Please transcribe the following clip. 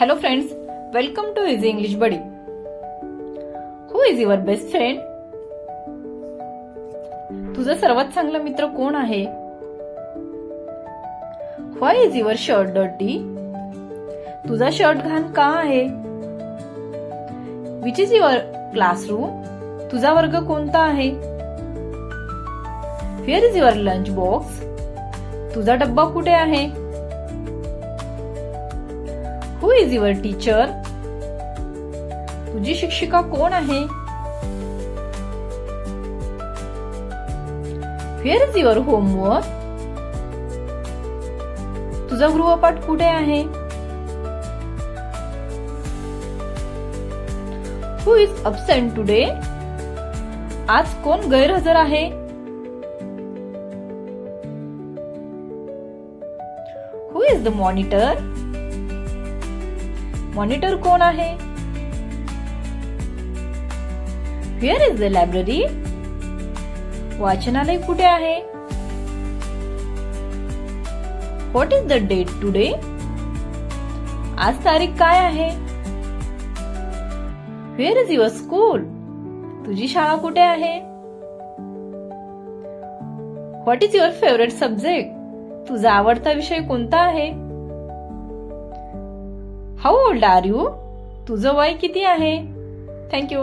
Hello friends welcome to easy English buddy who is your best friend तुझा सर्वात चांगला मित्र कोण आहे? Why is your shirt dirty तुझा शर्ट घाण का आहे? विच इज युअर क्लासरूम तुझा वर्ग कोणता आहे? Where is your lunch box तुझा डब्बा कुठे आहे? इज युअर टीचर तुझी शिक्षिका कोण आहे? व्हेअर इज युअर होमवर्क तुझा गृहपाठ कुठे आहे? हु इज अबसेंट टुडे आज कोण गैरहजर आहे? Who is the monitor monitor कोण आहे? हिअर इज द लायब्ररी वाचनालय कुठे आहे? What is the date today आज तारीख काय आहे? व्हेअर इज युअर स्कूल तुझी शाळा कुठे आहे? What is your favourite subject तुझा आवडता विषय कोणता आहे? हाऊ ओल्ड आर यू तुझं वय किती आहे? थँक्यू